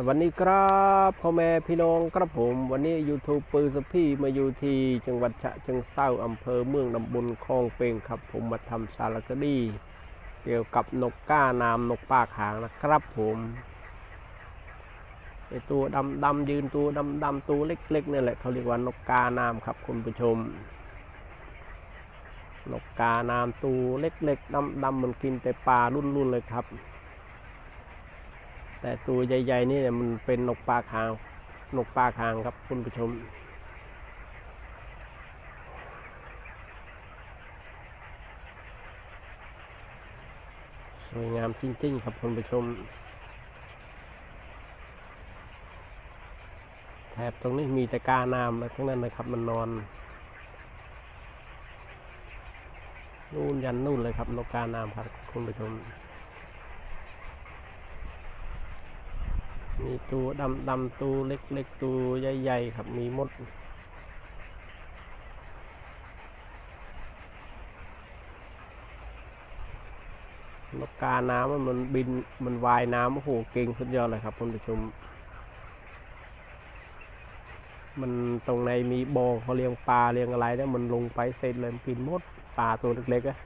สวัสดีครับพ่อแม่พี่น้องครับผม วันนี้ยูทูบปืนสพี่มาอยู่ที่จังหวัดฉะเชิงเซาอำเภอเมืองตำบลคลองเปงครับ ผมมาทำสารคดี เกี่ยวกับนกก้านามนกปากหางนะครับผมไอตัวดำดำยืนตัวดำดำตัวเล็กๆนี่แหละเขาเรียกว่านกกานามครับคุณผู้ชม นกกานามตัวเล็กๆดำดำมันกินแต่ปลารุ่นๆเลยครับ แต่ตัวใหญ่ๆนี่เนี่ยมันเป็นนกปลากหางนกปลากหางครับคุณผู้ชม สวยงามจริงๆครับคุณผู้ชมแถบตรงนี้มีแต่กาน้ำแล้วทั้งนั้นนะครับมันนอนนู่นยันนู่นเลยครับนกกาน้ำครับคุณผู้ชม มีตัวดำดำๆตัวเล็กๆตัวใหญ่ๆครับมีมดนกกาน้ำมันบินมันว่ายน้ำโอ้โหเก่งสุดยอดเลยครับคุณผู้ชม มันตรงในมีบ่อเขาเลี้ยงปลาเลี้ยงอะไรเนี่ยมันลงไปเสร็จเลยกินมดปลาตัวเล็กๆอะ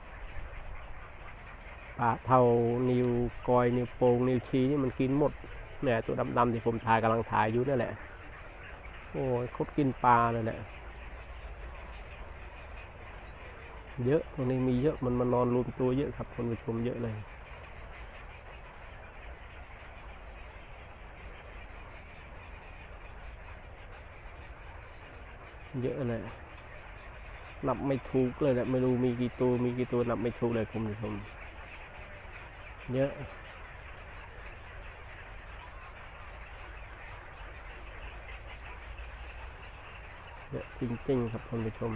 ปลาเท่านิวกอยนิวโปงนิวชี้นี่มันกินหมด เนี่ยตัวดำๆที่ผมถ่ายกำลังถ่ายอยู่นั่นแหละ โอ้ยคดกินปลาเลยแหละ เยอะตรงนี้มีเยอะมันมานอนรวมตัวเยอะครับคนผู้ชมเยอะเลยเยอะเลย นับไม่ถูกเลยแหละไม่รู้มีกี่ตัว มีกี่ตัวนับไม่ถูกเลยคุณผู้ชม เยอะ เยอะ จริงๆ ครับคุณผู้ชม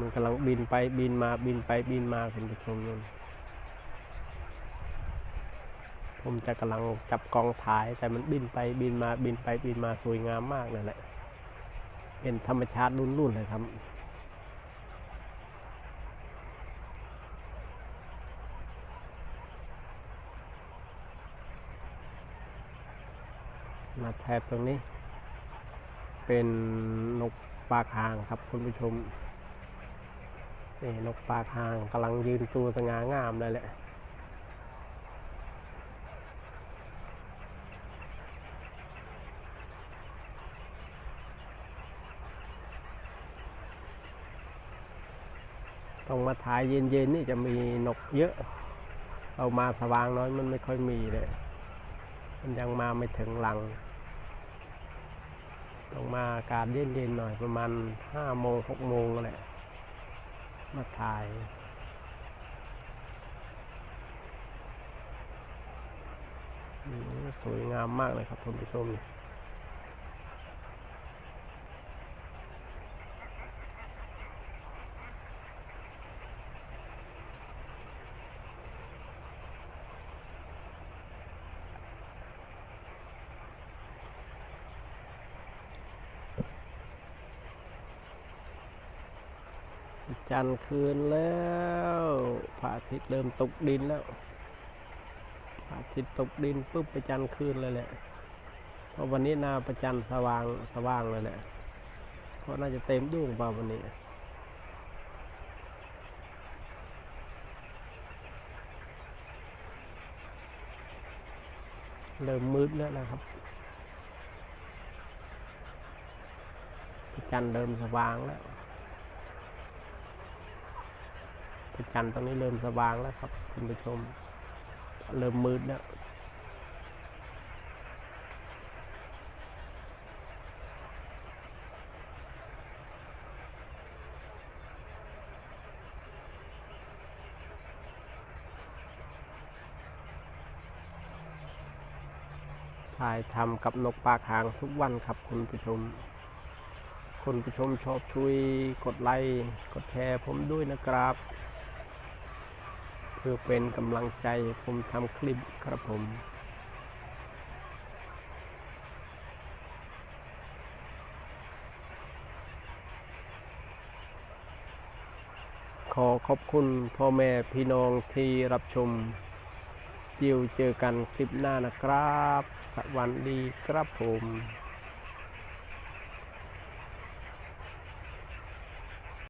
มันกำลังบินไปบินมาบินไปบินมาคุณผู้ชมนู่นผมจะกำลังจับกองถ่ายแต่มันบินไปบินมาบินไปบินมาสวยงามมากนั่นแหละ เป็นธรรมชาติรุ่นๆเลยครับ มาแถบตรงนี้ เป็นนกปากหางครับคุณผู้ชมนี่นกปากหางกำลังยืนตัวสง่างามเลยแหละต้องมาถ่ายเย็นๆนี่จะมีนกเยอะ เอามาสว่างน้อยมันไม่ค่อยมีเลย มันยังมาไม่ถึงหลังต้องมาอากาศเย็นๆหน่อยประมาณห้าโมงหกโมงแหละ มาถ่าย สวยงามมากเลยครับคุณผู้ชม จันทร์คืนแล้วพระอาทิตย์เริ่มตกดินแล้วพระอาทิตย์ตกดินปุ๊บไปจันทร์คืนเลยแหละเพราะวันนี้นาประจันทร์สว่างสว่างเลยแหละเพราะน่าจะเต็มดวงเปล่าวันนี้เริ่มมืดแล้วนะครับจันทร์เริ่มสว่างแล้ว พระจันทร์ตรงนี้เริ่มสว่างแล้วครับคุณผู้ชม เริ่มมืดแล้วถ่ายทำกับนกปากหางทุกวันครับคุณผู้ชม คุณผู้ชมชอบช่วยกดไลค์ กดแชร์ผมด้วยนะครับ พื่อเป็นกำลังใจผมทำคลิปครับผม ขอขอบคุณพ่อแม่พี่น้องที่รับชม จิวเจอกันคลิปหน้านะครับ สวัสดีครับผม